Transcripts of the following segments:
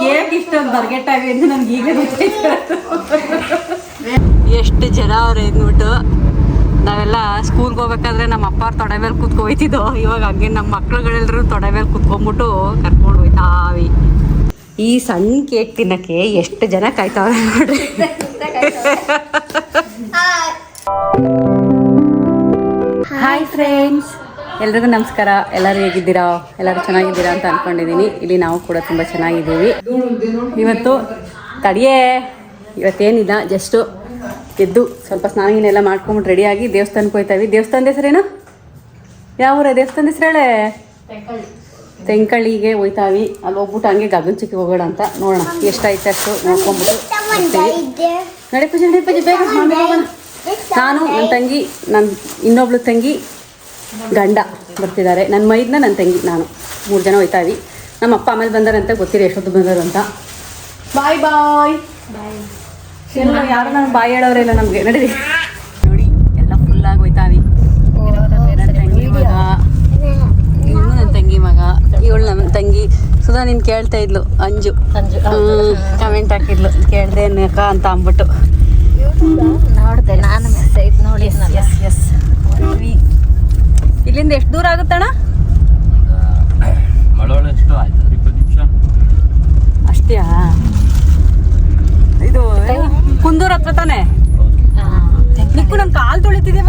Cake ಇಷ್ಟೊಂದು ನನ್ಗೆ ಈಗ ಗೊತ್ತಾಯ್ತು. ಎಷ್ಟು ಜನ ಅವ್ರೆ ಅಂದ್ಬಿಟ್ಟು ನಾವೆಲ್ಲ ಸ್ಕೂಲ್ಗೆ ಹೋಗ್ಬೇಕಾದ್ರೆ ನಮ್ಮ ಅಪ್ಪ ಅವ್ರ ತೊಡೆ ಮೇಲೆ ಕೂತ್ಕೊ ಹೋಯ್ತಿದ್ದೋ ಇವಾಗ ಹಂಗೆ ನಮ್ಮ ಮಕ್ಳುಗಳೆಲ್ಲರೂ ತೊಡೆ ಮೇಲೆ ಕೂತ್ಕೊಂಡ್ಬಿಟ್ಟು ಕರ್ಕೊಂಡು ಹೋಯ್ತಾವಿ ಈ ಸಣ್ಣ ಕೇಕ್ ತಿನ್ನಕ್ಕೆ ಎಷ್ಟು ಜನ ಕಾಯ್ತಾವ್ರೆ ನೋಡ್ರಿ. ಹಾಯ್ ಫ್ರೆಂಡ್ಸ್ ಎಲ್ರಿಗೂ ನಮಸ್ಕಾರ. ಎಲ್ಲರೂ ಹೇಗಿದ್ದೀರಾ? ಎಲ್ಲರೂ ಚೆನ್ನಾಗಿದ್ದೀರಾ ಅಂತ ಅನ್ಕೊಂಡಿದ್ದೀನಿ ಇಲ್ಲಿ ನಾವು ಕೂಡ ತುಂಬ ಚೆನ್ನಾಗಿದ್ದೀವಿ. ಇವತ್ತು ತಡಿಯೇ ಇವತ್ತೇನಿಲ್ಲ ಜಸ್ಟು ಎದ್ದು ಸ್ವಲ್ಪ ಸ್ನಾನ ಗಿನ ಮಾಡ್ಕೊಂಬಿಟ್ಟು ರೆಡಿಯಾಗಿ ದೇವಸ್ಥಾನಕ್ಕೆ ಹೋಗ್ತಾವೆ ದೇವಸ್ಥಾನದ ಹೆಸರೇನು? ಯಾವ ಊರ? ದೇವಸ್ಥಾನದ ಹೆಸರು ಹೇಳೆ. ತೆಂಕಳಿಗೆ ಹೋಯ್ತಾವಿ ಅಲ್ಲಿ ಹೋಗ್ಬಿಟ್ಟು ಹಂಗೆ ಗಗನಚುಕ್ಕಿ ಹೋಗೋಣ ಅಂತ ನೋಡೋಣ. ಎಷ್ಟಾಯ್ತು ಅಷ್ಟು ನೋಡ್ಕೊಂಬಿಟ್ಟು ನಡೆ ಪೂಜೆ ನಡೆ ಪೂಜೆ. ಬೇಗ ನಾನು, ನನ್ನ ತಂಗಿ ನನ್ನ ಇನ್ನೊಬ್ಳು ತಂಗಿ ಗಂಡ ಬರ್ತಿದ್ದಾರೆ. ನನ್ನ ಮೈದ್ನ ನನ್ನ ತಂಗಿ ನಾನು. ಮೂರು ಜನ ಹೋಯ್ತಾವಿ ನಮ್ಮ ಅಪ್ಪ ಆಮೇಲೆ ಬಂದಾರಂತೆ ಗೊತ್ತಿಲ್ಲ ಎಷ್ಟೊತ್ತು ಬಂದರು ಅಂತ. ಬಾಯ್ ಬಾಯ್ ಎಲ್ಲ ಯಾರು ನಾನು ಬಾಯ್ ಹೇಳೋರೇ ಇಲ್ಲ ನಮಗೆ. ನಡೀರಿ. ನೋಡಿ ಎಲ್ಲ ಫುಲ್ಲಾಗಿ ಹೋಯ್ತಾವಿ ನನ್ನ ತಂಗಿ ಮಗ ಇವನು ನನ್ನ ತಂಗಿ ಮಗ ಇವಳು ನಮ್ಮ ತಂಗಿ. ಸುಧಾ ನೀನು ಕೇಳ್ತಾ ಇದ್ಲು ಅಂಜು. ಅಂಜು ಕಮೆಂಟ್ ಹಾಕಿದ್ಲು. ಕೇಳ್ದೆ ಅಕ್ಕ ಅಂತ ಅಂದ್ಬಿಟ್ಟು. ನೋಡಿದೆ ನಾನು ಮೆಸೇಜ್ ನೋಡಿ ಎಸ್ ಎಸ್ ಇಲ್ಲಿಂದ ಎಷ್ಟು ದೂರ ಆಗುತ್ತಣ್ಣ? ಅಷ್ಟೇ ಎಷ್ಟು ಆಯ್ತು ಇಪ್ಪತ್ತು ನಿಮಿಷ. ಅಷ್ಟೇಯಾ ಇದು ಕುಂದೂರ್ ಹತ್ರ ತಾನೆ? ನಿಕ್ಕು ನನ್ನ ಕಾಲು ತೊಳಿತಿದೆ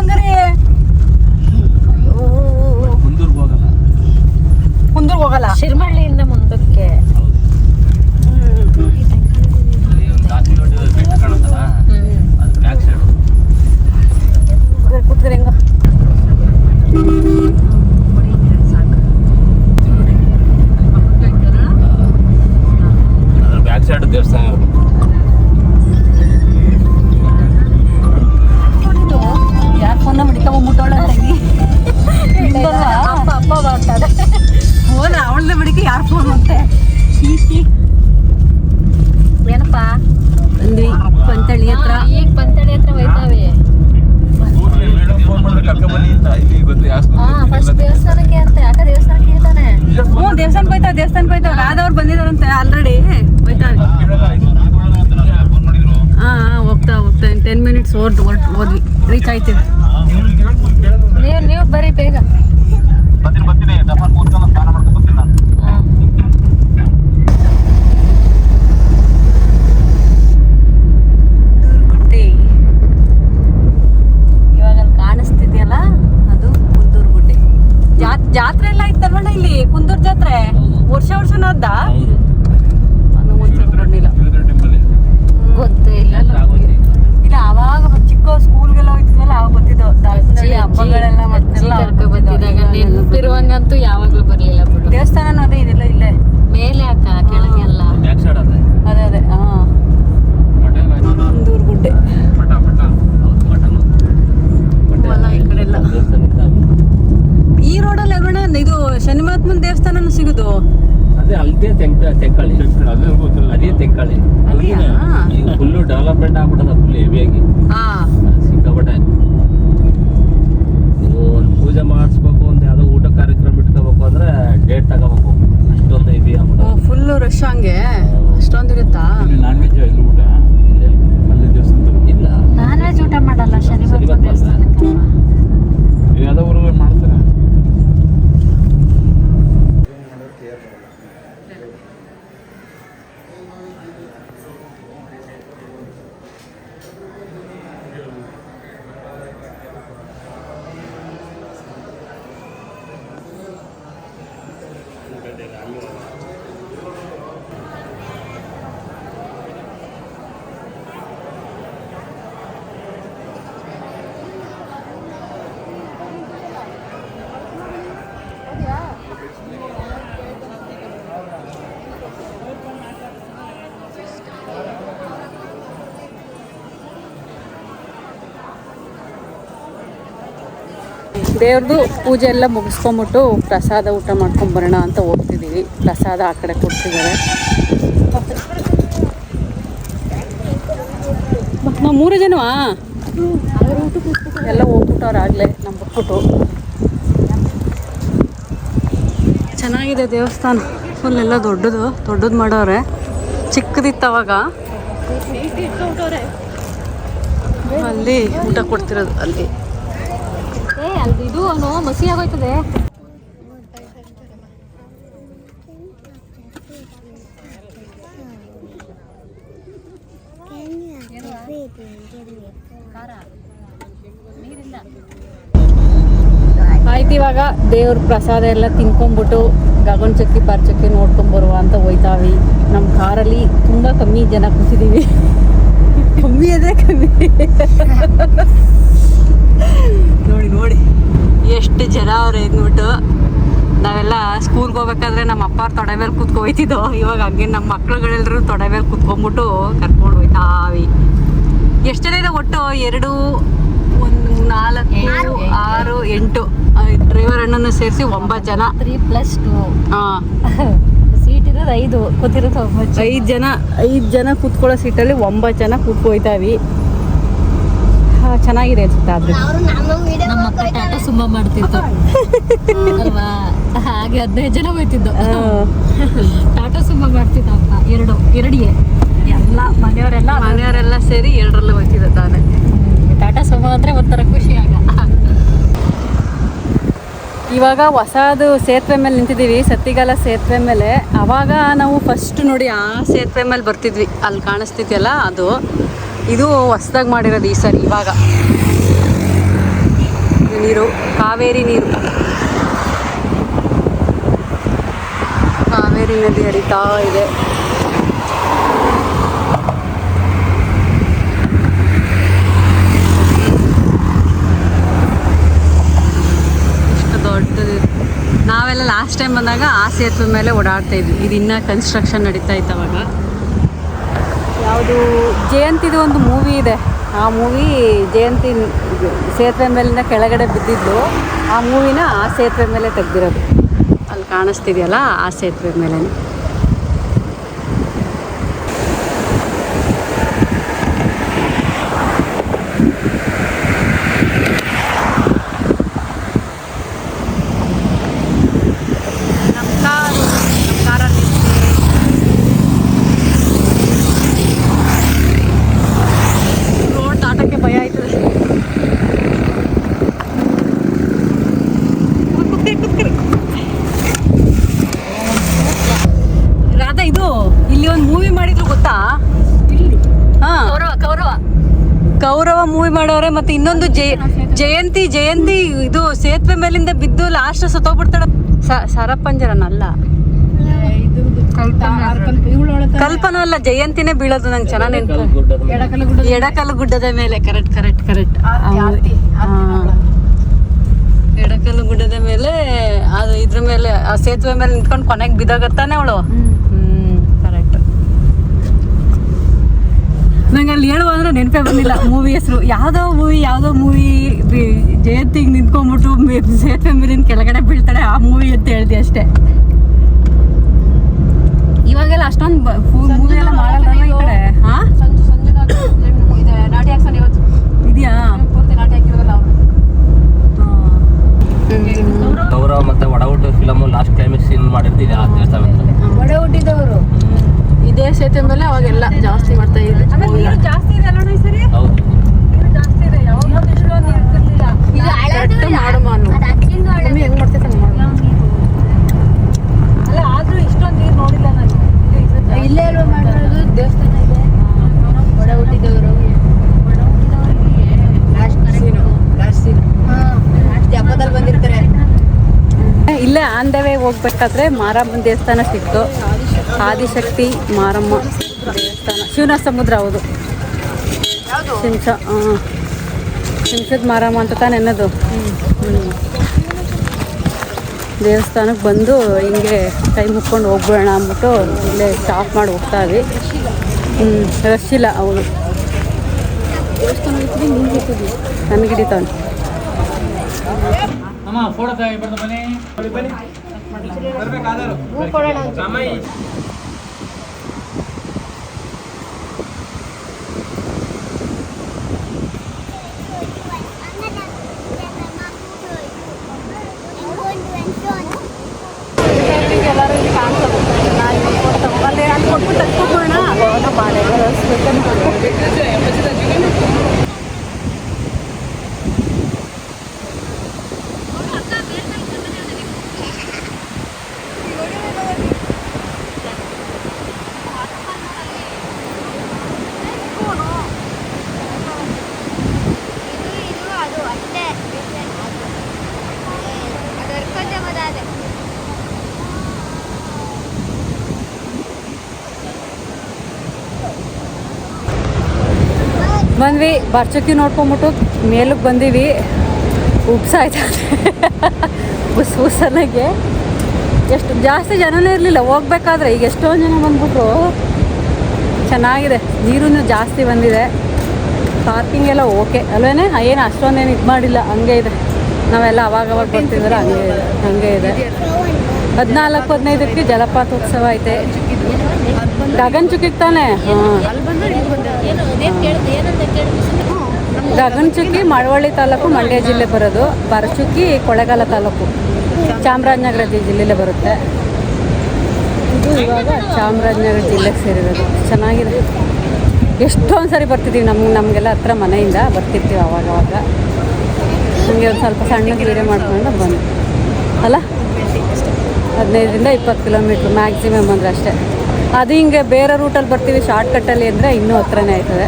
ಬರ್ತೀನಿ ದಪ್ಪನ್ ಕೂತ್ಕೊಂಡು ಸ್ನಾನ ಮಾಡ್ಕೊಂಡು ನಾನು. ಹಾ. ಇವಾಗ ಅಲ್ಲಿ ಕಾಣಿಸ್ತಿದೆಯಲ್ಲ? ಅದು ಕುಂದೂರು ಗುಡ್ಡೆ ಜಾತ್ ಜಾತ್ರೆ ಎಲ್ಲ ಇತ್ತಲ್ವಣ್ಣ ಇಲ್ಲಿ? ಕುಂದೂರು ಜಾತ್ರೆ. ವರ್ಷ ಒಂದ್ಸಲ ಬಂದಿಲ್ಲ ಗೊತ್ತೇ ಇಲ್ಲ. ಇಲ್ಲ ಅವಾಗ ಚಿಕ್ಕ ಸ್ಕೂಲ್ಗೆಲ್ಲ ಹೋಯ್ತಿದ್ವಲ್ಲ ಅವಾಗ ಬರ್ತಿದ್ದೋ ದಾಸರಳ್ಳಿ ಹಬ್ಬಗಳೆಲ್ಲ ಮಾಡ್ತಿರಲ್ಲ. ಬಂದಿದಾಗ ನೆನಪಿರುವಂಗಂತೂ ಯಾವಾಗ್ಲೂ ಬರ್ಲಿಲ್ಲ ಬಿಡು. ದೇವಸ್ಥಾನ ಅದೇ ಇದೆಲ್ಲ ಇಲ್ಲೇ ಮೇಲೆ ಅಕ್ಕ ಕೆಳಗೆ ಅಲ್ಲ ಬ್ಯಾಕ್ ಸೈಡ್ ಅದೇ ಅದೇ ಅದೇ ಹಾ ಮಟನ್ ಆಯ್ತು ಕುಂದೂರು ಗುಡ್ಡೆ ಮಟ ಮಟ ಹೌದು ಮಟನ್ ಹೊಲ ಈ ಕಡೆ ಎಲ್ಲ. ದೇವಸ್ಥಾನಕ್ಕೆ ಈ ರೋಡಲ್ಲಿ ಅಲ್ವಣ್ಣ ಇದು ಶನಿಮಹಾತ್ಮನ ದೇವಸ್ಥಾನನೂ ಸಿಗುದು ಅದೇ ಅಲ್ಲದೆ ತೆಂಕ ತೆಂಕಳಿ ಅದೇ ತೆಂಕಳಿ ಅಲ್ಲಿಯಾ? ಈಗ ಫುಲ್ಲು ಡೆವಲಪ್ಮೆಂಟ್ ಆಗ್ಬಿಟ್ಟದ ಫುಲ್ ಹೆವಿಯಾಗಿ ಹಾ ಸಿಕ್ಕಾಪಟ್ಟೆ ನೀವು ಒಂದು ಪೂಜೆ ಮಾಡಿಸ್ಬೇಕು ಒಂದು ಯಾವುದೋ ಊಟ ಕಾರ್ಯಕ್ರಮ ಇಟ್ಕೋಬೇಕು ಅಂದ್ರೆ ಡೇಟ್ ತಗೋಬೇಕು ಅಷ್ಟೊಂದು ಹೆವಿ ಆಗ್ಬಿಟ್ಟು ಫುಲ್ಲು ರಶ್ ಹಂಗೆ ಅಷ್ಟೊಂದಿರುತ್ತಾ ನಾನ್ ವೆಜ್ ಇಲ್ಲಿ ಊಟ ಅಲ್ಲಿ ದೇವಸ್ಥಾನ ಇಲ್ಲ ನಾನ್ ವೆಜ್ ಊಟ ಮಾಡಲ್ಲ ಶನಿವಾರ ಶನಿವಾರ ದೇವಸ್ಥಾನಕ್ಕೆ ಯಾವುದೋ ಊರಲ್ಲಿ ಮಾಡ್ತಾರೆ ದೇವ್ರದ್ದು ಪೂಜೆ ಎಲ್ಲ ಮುಗಿಸ್ಕೊಂಬಿಟ್ಟು ಪ್ರಸಾದ ಊಟ ಮಾಡ್ಕೊಂಡು ಬರೋಣ ಅಂತ ಹೋಗ್ತಿದ್ದೀವಿ. ಪ್ರಸಾದ ಆ ಕಡೆ ಕೊಡ್ತಿದ್ದಾರೆ. ನಾವು ಮೂರು ಜನವಾ? ಎಲ್ಲ ಹೋಗ್ಬಿಟ್ಟವ್ರು ಆಗಲೇ ನಮ್ಮ ಬಿಟ್ಬಿಟ್ಟು. ಚೆನ್ನಾಗಿದೆ ದೇವಸ್ಥಾನ. ಫುಲ್ ಎಲ್ಲ ದೊಡ್ಡದು. ದೊಡ್ಡದು ಮಾಡೋರೆ. ಚಿಕ್ಕದಿತ್ತು ಅವಾಗ. ಅಲ್ಲಿ ಊಟ ಕೊಡ್ತಿರೋದು ಅಲ್ಲಿ. ಇದು ಅವನು ಮಸಿ ಆಗೋಯ್ತದೆ? ಆಯ್ತು, ಇವಾಗ ದೇವ್ರ ಪ್ರಸಾದ ಎಲ್ಲ ತಿನ್ಕೊಂಡ್ಬಿಟ್ಟು ಗಗನ್ ಚಕ್ಕಿ, ಪಾರ್ ಚಕ್ಕಿ ನೋಡ್ಕೊಂಡ್ ಬರುವ ಅಂತ ಹೋಯ್ತಾವಿ. ನಮ್ಮ ಕಾರಲ್ಲಿ ತುಂಬಾ ಕಮ್ಮಿ ಜನ ಕೂತಿದೀವಿ. ಕಮ್ಮಿ ಅದೇ ಕಮ್ಮಿ. ನೋಡಿ ನೋಡಿ. ಎಷ್ಟು ಜನ ಅವ್ರು ಅಂದ್ಬಿಟ್ಟು ನಾವೆಲ್ಲ ಸ್ಕೂಲ್ಗೆ ಹೋಗ್ಬೇಕಾದ್ರೆ ನಮ್ಮ ಅಪ್ಪ ತೊಡೆ ಮೇಲೆ ಕೂತ್ಕೊ ಹೋಯ್ತಿದ್ದೋ ಇವಾಗ ಹಂಗೆ ನಮ್ಮ ಮಕ್ಳುಗಳೆಲ್ಲರೂ ತೊಡೆ ಮೇಲೆ ಕೂತ್ಕೊಂಡ್ಬಿಟ್ಟು ಕರ್ಕೊಂಡು ಹೋಯ್ತಾವಿ ಎಷ್ಟು ಜನ ಇದೆ ಒಟ್ಟು? ಎರಡು ಒಂದು ನಾಲ್ಕು ಆರು. ಎಂಟು. ಡ್ರೈವರ್ ಅಣ್ಣನ ಸೇರಿಸಿ ಒಂಬತ್ತು ಜನ. ತ್ರೀ ಪ್ಲಸ್ ಟು ಹಾಂ. ಸೀಟ್ ಇರೋದು ಐದು ಕೂತಿರೋದು ಒಂಬತ್ತು ಐದು ಜನ ಐದು ಜನ ಕೂತ್ಕೊಳ್ಳೋ ಸೀಟಲ್ಲಿ ಒಂಬತ್ತು ಜನ ಕೂತ್ಕೊಯ್ತಾವಿ ಚೆನ್ನಾಗಿದೆ ಅನ್ಸುತ್ತೆ ಆದ್ರೆ. ನಮ್ಮ ಅಕ್ಕ ಟಾಟಾ ಸುಮ್ಮ ಮಾಡ್ತಿತ್ತು ಅಲ್ವಾ? ಹಾಗೆ ಹದಿನೈದು ಜನ ಹೋಯ್ತಿದ್ದು. ಟಾಟಾ ಸುಮ್ಮ ಮಾಡ್ತಿದ್ದ ಅಪ್ಪ. ಎರಡು ಎರಡಿಗೆ. ಎಲ್ಲ ಮನೆಯವರೆಲ್ಲ ಮನೆಯವರೆಲ್ಲ ಸೇರಿ ಎರಡರಲ್ಲೇ ಹೋಯ್ತಿದ್ದ ತಾನೆ. ಟಾಟಾ ಸುಮ್ಮ ಅಂದ್ರೆ ಒಂಥರ ಖುಷಿ ಆಗ. ಇವಾಗ ಹೊಸದು ಸೇತುವೆ ಮೇಲೆ ನಿಂತಿದ್ದೀವಿ. ಸತ್ತಿಗಾಲ ಸೇತುವೆ ಮೇಲೆ. ಅವಾಗ ನಾವು ಫಸ್ಟ್ ನೋಡಿ ಆ ಸೇತುವೆ ಮೇಲೆ ಬರ್ತಿದ್ವಿ. ಅಲ್ಲಿ ಕಾಣಿಸ್ತಿದ್ಯಲ್ಲ ಅದು. ಇದು ಹೊಸ್ದಾಗಿ ಮಾಡಿರೋದು ಈ ಸರಿ, ಇವಾಗ. ನೀರು, ಕಾವೇರಿ ನೀರು. ಕಾವೇರಿ ನದಿ ಹರಿತಾ ಇದೆ. ನಾವೆಲ್ಲ ಲಾಸ್ಟ್ ಟೈಮ್ ಬಂದಾಗ ಆ ಸೇತುವೆ ಮೇಲೆ ಓಡಾಡ್ತಾ ಇದ್ವಿ. ಇದು ಇನ್ನೂ ಕನ್ಸ್ಟ್ರಕ್ಷನ್ ನಡೀತಾ ಇತ್ತು ಅವಾಗ. ಯಾವುದು ಜಯಂತಿದು ಒಂದು ಮೂವಿ ಇದೆ. ಆ ಮೂವಿ ಜಯಂತಿ ಸೇತುವೆ ಮೇಲಿಂದ ಕೆಳಗಡೆ ಬಿದ್ದಿದ್ದು, ಆ ಮೂವಿನ ಆ ಸೇತುವೆ ಮೇಲೆ ತೆಗ್ದಿರೋದು. ಅಲ್ಲಿ ಕಾಣಿಸ್ತಿದೆಯಲ್ಲ ಆ ಸೇತುವೆ ಮೇಲೆ ನಮ್ಮ ಕಾರು ನಮ್ಮ ಕಾರಲ್ಲಿ ರೋಡ್ ದಾಟಕ್ಕೆ ಭಯ ಆಯ್ತದೆ ಕುತ್ಕರಿ, ಕುತ್ಕರಿ. ರಾಧಾ ಇದು ಇಲ್ಲಿ ಒಂದು ಮೂವಿ ಮಾಡಿದ್ರು ಗೊತ್ತಾ ಹಾ ಕೌರವ ಕೌರವ ಕೌರವ ಮೂವಿ ಮಾಡವ್ರೆ ಮತ್ತೆ ಇನ್ನೊಂದು ಜಯ ಜಯಂತಿ ಜಯಂತಿ ಇದು ಸೇತುವೆ ಮೇಲಿಂದ ಬಿದ್ದು ಲಾಸ್ಟ್ ಸತ್ತೋಗ್ಬಿಡ್ತಾಳ. ಸ- ಸರಪಂಜರನಲ್ಲ. ಕಲ್ಪನ ಅಲ್ಲ, ಜಯಂತಿನೇ ಬೀಳೋದು ನಂಗೆ ಚೆನ್ನಾಗಿ ನೆನಪು. ಎಡಕಲ್ಲು ಗುಡ್ಡದ ಮೇಲೆ ಕರೆಕ್ಟ್ ಕರೆಕ್ಟ್ ಕರೆಕ್ಟ್ ಎಡಕಲ್ಲು ಗುಡ್ಡದ ಮೇಲೆ, ಅದು ಇದ್ರ ಮೇಲೆ, ಆ ಸೇತುವೆ ಮೇಲೆ ನಿಂತ್ಕೊಂಡು ಕೊನೆಗೆ ಬಿದ್ದಾಗತ್ತಾನೆ ಅವಳು ಹ್ಮ್ ಕರೆಕ್ಟ್ ನಂಗೆ ಅಲ್ಲಿ ಹೇಳುವ ಅಂದ್ರೆ ನೆನಪೇ ಬಂದಿಲ್ಲ. ಮೂವಿ ಹೆಸರು. ಯಾವುದೋ ಮೂವಿ ಯಾವುದೋ ಮೂವಿ ಜಯಂತಿಗೆ ನಿಂತ್ಕೊಂಡ್ಬಿಟ್ಟು ಸೇತುವೆ ಮೇಲಿನ ಕೆಳಗಡೆ ಬೀಳ್ತಾಳೆ. ಆ ಮೂವಿ ಅಂತ ಹೇಳ್ದೆ ಅಷ್ಟೇ. ಇವಾಗೆಲ್ಲ ಅಷ್ಟೊಂದು ಮೂವಿ ಎಲ್ಲ ಮಾಡಲ್ಲ ಈ ಕಡೆ. ಹಾ? ಇದೆಯಾ? ಗೌರವ ಮತ್ತೆ ಒಡಹುಟ್ಟು ಫಿಲಮ್ ಲಾಸ್ಟ್ ಕ್ಲೈಮ್ಯಾಕ್ಸ್ ಸೀನ್ ಮಾಡಿರ್ತೀವಿ ಆ ದೇವಸ್ಥಾನದಲ್ಲಿ. ಒಡೆ ಹುಟ್ಟಿದವರು ಇದೇ ಸೇತುವೆ ಮೇಲೆ ಅವಾಗೆಲ್ಲ ಜಾಸ್ತಿ ಮಾಡ್ತಾ ಇದ್ದೆ. ಜಾಸ್ತಿ ಇದೆ ಅಲ್ಲ ಸರಿ? ಹೌದು. ಜಾಸ್ತಿ ಇದೆ ಯಾವಾಗ ಇಷ್ಟೊಂದು ಇರ್ತಿರ್ಲಿಲ್ಲ ಕರೆಕ್ಟ್ ಮಾಡು ಮಾನು ಮಮ್ಮಿ ಹೆಂಗ್ ಮಾಡ್ತೈತೆ ಹಂಗ್ ಮಾಡು ಅಲ್ಲ ಆದ್ರೂ ಇಷ್ಟೊಂದು ನೀರು ನೋಡಿಲ್ಲ ನಾನು. ಇಲ್ಲೇ ದೇವಸ್ಥಾನ ಇದೆ. ಒಡೆ ಹುಟ್ಟಿದವರು. ಹಬ್ಬದಲ್ಲಿ ಬಂದಿರ್ತಾರೆ. ಇಲ್ಲೇ ಆನ್ ದ ವೇ ಹೋಗ್ಬೇಕಾದ್ರೆ ಮಾರಮ್ಮನ ದೇವಸ್ಥಾನ ಸಿಕ್ತು. ಆದಿಶಕ್ತಿ ಮಾರಮ್ಮ ದೇವಸ್ಥಾನ. ಶಿವನ ಸಮುದ್ರ ಹೌದು. ಶಿಂಸ ಹಾಂ ಶಿಂಸದ ಮಾರಮ್ಮ ಅಂತ ತಾನೆ ಅನ್ನೋದು. ದೇವಸ್ಥಾನಕ್ಕೆ ಬಂದು ಹಿಂಗೆ ಕೈ ಮುಕ್ಕೊಂಡು ಹೋಗ್ಬಿಡೋಣ ಅಂದ್ಬಿಟ್ಟು ಇಲ್ಲೇ ಸ್ಟಾಪ್ ಮಾಡಿ ಹೋಗ್ತಾ ಇದ್ವಿ. ರಶ್ ಇಲ್ಲ ಅವನು ನನಗೆ నువ్వు కూడా ಕಾಣಿಸಬಹುದು ನಾನು ಕೊಟ್ಟು ತಕ್ಕೋಣ ಬಾಳೆ ಬಂದ್ವಿ ಬರ್ಚಕ್ಕಿ ನೋಡ್ಕೊಂಬಿಟ್ಟು ಮೇಲಕ್ಕೆ ಬಂದೀವಿ. ಉಪ್ಸಾಯ್ತದೆ ಬುಸ್ ಬುಸ್ಸನಾಗೆ. ಎಷ್ಟು ಜಾಸ್ತಿ ಜನನೇ ಇರಲಿಲ್ಲ, ಹೋಗ್ಬೇಕಾದ್ರೆ ಈಗ ಎಷ್ಟೊಂದು ಜನ ಬಂದ್ಬಿಟ್ರು. ಚೆನ್ನಾಗಿದೆ ನೀರೂ ಜಾಸ್ತಿ ಬಂದಿದೆ. ಪಾರ್ಕಿಂಗ್ ಎಲ್ಲ ಓಕೆ ಅಲ್ವೇನೆ? ಏನು ಅಷ್ಟೊಂದೇನು ಇದು ಮಾಡಿಲ್ಲ, ಹಂಗೆ ಇದೆ. ನಾವೆಲ್ಲ ಅವಾಗ ಅವಾಗ ಬರ್ತಿದ್ರೆ, ಹಂಗೆ ಇದೆ ಹಂಗೆ ಇದೆ. ಹದಿನಾಲ್ಕು, ಹದಿನೈದಕ್ಕೆ ಜಲಪಾತೋತ್ಸವ ಐತೆ. ಗಗನ್ ತಾನೆ? ಹಾಂ. ಗಗನಚುಕ್ಕಿ, ಮಳವಳ್ಳಿ ತಾಲೂಕು, ಮಂಡ್ಯ ಜಿಲ್ಲೆ ಬರೋದು. ಬರಚುಕ್ಕಿ, ಕೊಳೆಗಾಲ ತಾಲೂಕು. ಚಾಮರಾಜನಗರ ಜಿಲ್ಲೆಯಲ್ಲೇ ಬರುತ್ತೆ. ಇದು ಇವಾಗ ಚಾಮರಾಜನಗರ ಜಿಲ್ಲೆಗೆ ಸೇರಿರೋದು. ಚೆನ್ನಾಗಿದೆ. ಎಷ್ಟೊಂದು ಸರಿ ಬರ್ತಿದ್ದೀವಿ ನಮ್ಗೆ ನಮಗೆಲ್ಲ ಹತ್ರ ಮನೆಯಿಂದ ಬರ್ತಿರ್ತೀವಿ ಅವಾಗವಾಗ ಅವಾಗ. ನಮಗೆ ಒಂದು ಸ್ವಲ್ಪ ಸಣ್ಣ ವೀಡಿಯೋ ಮಾಡ್ಕೊಂಡು ಬಂದು ಅಲ್ಲ? ಹದಿನೈದರಿಂದ ಇಪ್ಪತ್ತು ಕಿಲೋಮೀಟ್ರ್ ಮ್ಯಾಕ್ಸಿಮಮ್ ಅಂದರೆ ಅಷ್ಟೇ. ಅದು ಹಿಂಗೆ ಬೇರೆ ರೂಟಲ್ಲಿ ಬರ್ತೀವಿ ಶಾರ್ಟ್ಕಟ್ಟಲ್ಲಿ ಅಂದರೆ ಇನ್ನೂ ಹತ್ರನೇ ಆಯ್ತದೆ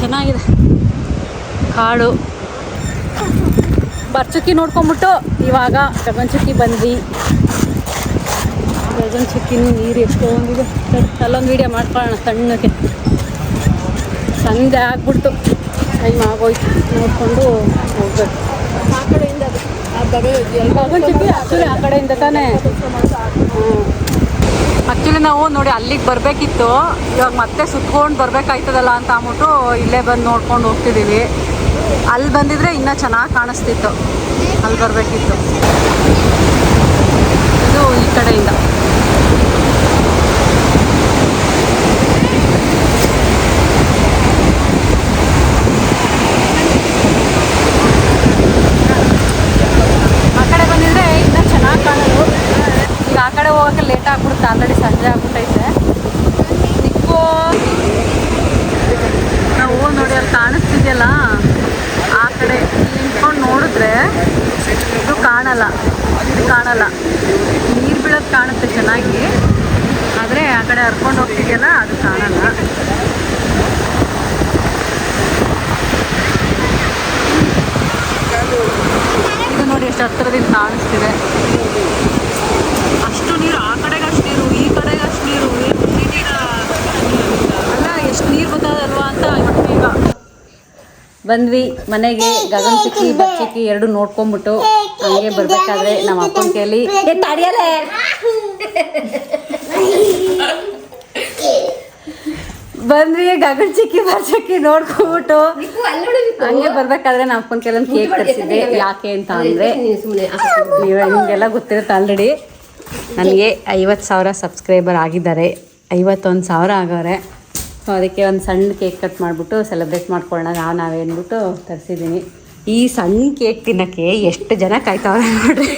ಚೆನ್ನಾಗಿದೆ. ಕಾಡು ಬರ್ಚುಕ್ಕಿ ನೋಡ್ಕೊಂಬಿಟ್ಟು ಇವಾಗ ಗಗನಚುಕ್ಕಿ ಬಂದ್ವಿ. ಗಗನಚುಕ್ಕಿ ನೀರು ಎಷ್ಟೊಂದಿದೆ ಅಲ್ಲೊಂದು ವೀಡಿಯೋ ಮಾಡ್ಕೊಳ್ಳೋಣ ಸಣ್ಣಕ್ಕೆ. ಸಂಜೆ ಆಗ್ಬಿಡ್ತು. ಟೈಮ್ ಆಗೋಯ್ತು. ನೋಡಿಕೊಂಡು ಹೋಗ್ಬೇಕು. ಗಗನಚುಕ್ಕಿ ಆ್ಯಕ್ಚುಲಿ ಆ ಕಡೆಯಿಂದ ತಾನೇ. ಆ್ಯಕ್ಚುಲಿ ನಾವು ನೋಡಿ ಅಲ್ಲಿಗೆ ಬರಬೇಕಿತ್ತು. ಇವಾಗ ಮತ್ತೆ ಸುತ್ಕೊಂಡು ಬರಬೇಕಾಯ್ತದಲ್ಲ ಅಂತ ಅಂದ್ಬಿಟ್ಟು ಇಲ್ಲೇ ಬಂದು ನೋಡ್ಕೊಂಡು ಹೋಗ್ತಿದ್ದೀವಿ ಅಲ್ಲಿ ಬಂದಿದ್ರೆ ಇನ್ನೂ ಚೆನ್ನಾಗಿ ಕಾಣಿಸ್ತಿತ್ತು. ಅಲ್ಲಿ ಬರಬೇಕಿತ್ತು. ಇದು ಈ ಕಡೆಯಿಂದ ಆ ಕಡೆ ಬಂದಿದ್ರೆ ಇನ್ನೂ ಚೆನ್ನಾಗಿ ಕಾಣೋದು ಈಗ ಆ ಕಡೆ ಹೋಗೋಕೆ ಲೇಟ್ ಆಗ್ಬಿಡುತ್ತೆ ಆಲ್ರೆಡಿ ಸಂಜೆ ಆಗ್ಬಿಟ್ಟೈತೆ ನಿಕ್ಕೋ ನಾವು ನೋಡಿ ಅಲ್ಲಿ ಕಾಣಿಸ್ತಿದೆಯಲ್ಲ ಆ ಕಡೆ ನಿಂತ್ಕೊಂಡು ನೋಡಿದ್ರೆ ಇದು ಕಾಣಲ್ಲ ಇದು ಕಾಣಲ್ಲ ನೀರು ಬೀಳೋದು ಕಾಣುತ್ತೆ ಚೆನ್ನಾಗಿ ಆದರೆ ಆ ಕಡೆ ಹರ್ಕೊಂಡು ಹೋಗ್ತಿದೆಯಲ್ಲ ಅದು ಕಾಣಲ್ಲ ಇದು ನೋಡಿ ಎಷ್ಟು ಹತ್ತಿರದಿಂದ ಕಾಣಿಸ್ತಿದೆ ಅಷ್ಟು ನೀರು ಆ ಕಡೆಗೆ ಅಷ್ಟು ನೀರು ಈ ಕಡೆಗೆ ಅಷ್ಟು ನೀರು ಏನು ನೀರಿನ ಅಲ್ಲ ಎಷ್ಟು ನೀರು ಬರ್ತದಲ್ವಾ ಅಂತ ಇವತ್ತು ಈಗ ಬಂದ್ವಿ. ಮನೆಗೆ ಗಗನ್ ಚಿಕ್ಕಿ ಬಚ್ಚಿಕ್ಕಿ ಎರಡು ನೋಡ್ಕೊಂಡ್ಬಿಟ್ಟು ಹಂಗೆ ಬರ್ಬೇಕಾದ್ರೆ ನಮ್ಮ ಅಪ್ಪನ ಕೇಳಿ ಬಂದ್ವಿ ಗಗನ ಚಿಕ್ಕಿ ಬರ್ಚಿಕ್ಕಿ ನೋಡ್ಕೊಂಡ್ಬಿಟ್ಟು ಹಂಗೆ ಬರ್ಬೇಕಾದ್ರೆ ನಮ್ಮ ಅಪ್ಪನ ಕೇಳಿ ಒಂದು ಕೇಕ್ ತರಿಸಿದ್ದೆ. ಯಾಕೆ ಅಂತ ಅಂದರೆ ಹಿಂಗೆಲ್ಲ ನಿಮಗೆಲ್ಲ ಗೊತ್ತಿರುತ್ತೆ ಆಲ್ರೆಡಿ ನನಗೆ ಐವತ್ತು ಸಾವಿರ ಸಬ್ಸ್ಕ್ರೈಬರ್ ಆಗಿದ್ದಾರೆ. ಐವತ್ತೊಂದು ಸಾವಿರ ಆಗವ್ರೆ ಸೊ ಅದಕ್ಕೆ ಒಂದು ಸಣ್ಣ ಕೇಕ್ ಕಟ್ ಮಾಡಿಬಿಟ್ಟು ಸೆಲೆಬ್ರೇಟ್ ಮಾಡ್ಕೊಳ್ಳೋಣ. ನಾವು ನಾವೇ ಅಂದ್ಬಿಟ್ಟು ತರಿಸಿದ್ದೀನಿ ಈ ಸಣ್ಣ ಕೇಕ್ ತಿನ್ನೋಕ್ಕೆ ಎಷ್ಟು ಜನ ಕಾಯ್ತಾವ್ರೆ ನೋಡ್ರಿ?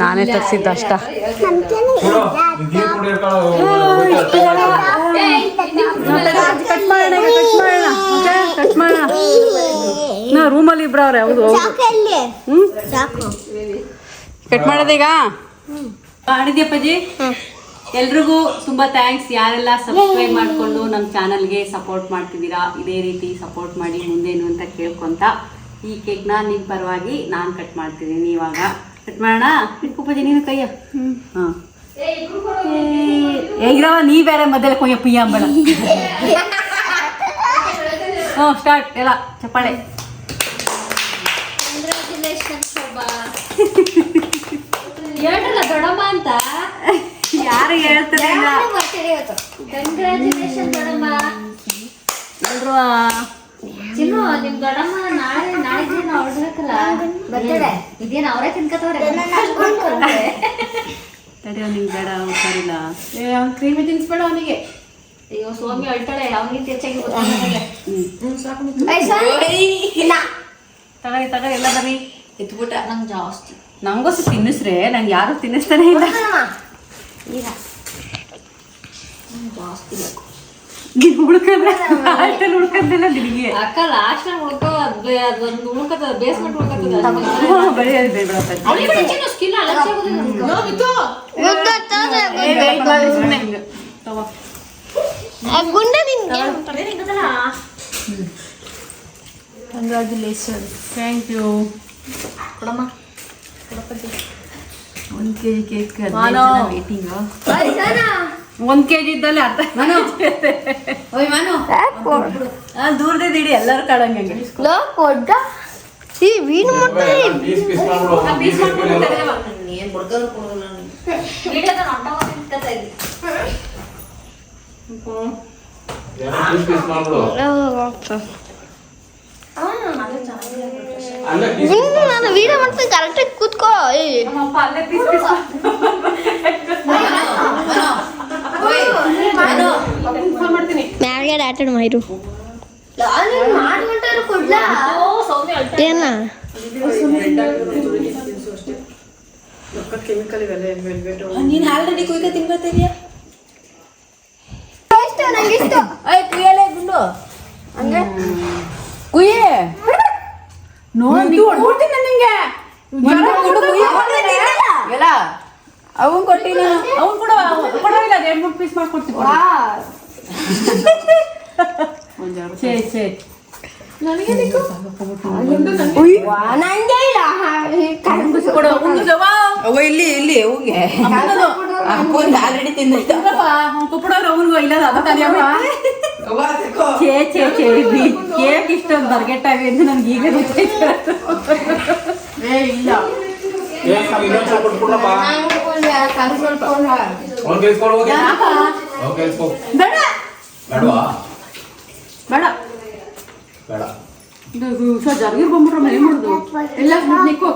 ನಾನೇ ತರಿಸಿದ್ದು ಅಷ್ಟ. ಕಟ್ ಮಾಡೋಣ ನಾ ರೂಮಲ್ಲಿ ಇಬ್ರವ್ರೆ ಹೌದು ಹೌದು. ಹ್ಞೂ ಕಟ್ ಮಾಡೋದೀಗ? ಮಾಡಿದ್ಯಪ್ಪಜಿ ಎಲ್ರಿಗೂ ತುಂಬಾ ಥ್ಯಾಂಕ್ಸ್ ಯಾರೆಲ್ಲ ಸಬ್ಸ್ಕ್ರೈಬ್ ಮಾಡ್ಕೊಂಡು ನಮ್ಮ ಚಾನಲ್ಗೆ ಸಪೋರ್ಟ್ ಮಾಡ್ತಿದ್ದೀರಾ, ಇದೇ ರೀತಿ ಸಪೋರ್ಟ್ ಮಾಡಿ ಮುಂದೇನು ಅಂತ ಕೇಳ್ಕೊಂತ ಈ ಕೇಕ್ನ ನಿಮ್ಮ ಪರವಾಗಿ ನಾನು ಕಟ್ ಮಾಡ್ತಿದ್ದೀನಿ ಇವಾಗ. ಕಟ್ ಮಾಡೋಣ? ಇಟ್ಕೊಪ್ಪಜಿ ನೀನು ಕೈಯ ಹಾಂ. ಹೇಗಿರವ ನೀ ಬೇರೆ ಮೊದಲೇ ಕೊಯ್ಯ ಪುಯ್ಯ ಅಂಬಳ ಹ್ಞೂ ಸ್ಟಾರ್ಟ್ ಎಲ್ಲ, ಚಪ್ಪಾಳೆ. ಹೇಳ್ರಲ್ಲ ದೊಡಮ್ಮ ಅಂತ? ಯಾರು ಹೇಳ್ತಾರೆ ಚಿನ್ನು ನಿಮ್ ನಾಳೆ ನಾಳೆ ದಿನ ಹೊರಡ್ಬೇಕಲ್ಲ ಇದೇನು ಅವರೇ ತಿನ್ಕತ್ತವ್ರೆ ಬೇಡ ಹುಷಾರಿಲ್ಲ ಕ್ರೀಮಿ ತಿನ್ಸ್ಬೇಡ ಅವನಿಗೆ. ಅಯ್ಯೋ ಸ್ವಾಮಿ ಅಳ್ತಾಳೆ. ಅವನಿಗೆ ಹೆಚ್ಚಾಗಿ ತಗರಿ ತಗರಿ ಎಲ್ಲ ಬನ್ನಿ ಎತ್ಬಿಟ್ಟ ನಂಗೆ ಜಾಸ್ತಿ. ನಂಗೋಸ್ ತಿನ್ನಿಸ್ರೆ. ನಂಗೆ ಯಾರು ತಿನ್ನಿಸ್ತಾನೆ ಇಲ್ಲ. ಜಾಸ್ತಿ ಬೇಕು ನಿನಗೆ ಅಕ್ಕ ಲಾಸ್ಟ್ ಉಳ್ಕೋ ಅದು ಅದೊಂದು ಉಳ್ಕತ್ತದ ಬೇಸ್ಮೆಂಟ್ ಉಳ್ಕತ್ತದ ಬರೀ ಅದು ಬೇಡ. ತಗೋ. ಕಂಗ್ರಾಚುಲೇಷನ್ ಥ್ಯಾಂಕ್ ಯು ಕೊಡಮ್ಮ ಒಂದು ಕೆ ಜಿ ಕೇಕ್ ಮಾನೋ. ವೇಟಿಂಗು ಒಂದ್ ಕೆಜಿ ಇದ್ದಲ್ಲಿ ಅರ್ಧ ಓಯ್ ಮಾನು ದೂರದಿಂದ ಇಡಿ ಎಲ್ಲರೂ ಕಾಡಂಗೆ ಲೋ ಕೊಡ್ಡ ಈ ವೀಣು ಮಾಡ್ತಾರೆ piece piece ಮಾಡ್ಬಿಡು piece piece piece ಮಾಡ್ಬಿಡು ಅಲ್ಲ ಪೀಸ್ ವೀಣು ನಾನು ವೀಡಿಯೋ ಮಾಡ್ತೀನಿ ಕರೆಕ್ಟಾಗಿ ಕೂತ್ಕೋ ಏ ನಮ್ಮಪ್ಪ ಅಲ್ಲೇ ಪೀಸ್ ಪೀಸ್ ಫೋನ್ ಮಾಡ್ತೀನಿ ಮ್ಯಾಲ್ಗೆ ಆಟಾಡ್ ಮೈರು ಏನ ಕೆಮಿಕಲ್ ಇವೆಲ್ಲ ವೆಲ್ವೆಟ್ ನೀನ್ ಆಲ್ರೆಡಿ ಕುಯ್ಕ ತಿನ್ಕೋತೀಯ ಅವ ಇಲ್ಲಿ ಇಲ್ಲಿ ಹೋಗಿ. ಆಲ್ರೆಡಿ ತಿಂದೈತ. ಕೊಪ್ಪಡೋರು ಅವ್ರಿಗೂ ಇಲ್ಲ ಚೇ ಚೇ ಚೇ ಕೇಕ್ ಇಷ್ಟೊಂದು ಬರ್ಗೆಟ್ಟಾಗಿ ಅಂತ ನನ್ಗೆ ಈಗ ಗೊತ್ತಾಯ್ತು. ಏ ಇಲ್ಲ. ಬೇಡ. ಬೇಡ. ಜರ್ಗಿರ್ ಬಂದ್ಬಿಟ್ರೆ ಮನೆ ಮಾಡುದು ಎಲ್ಲ ನಿಕ್ಕು.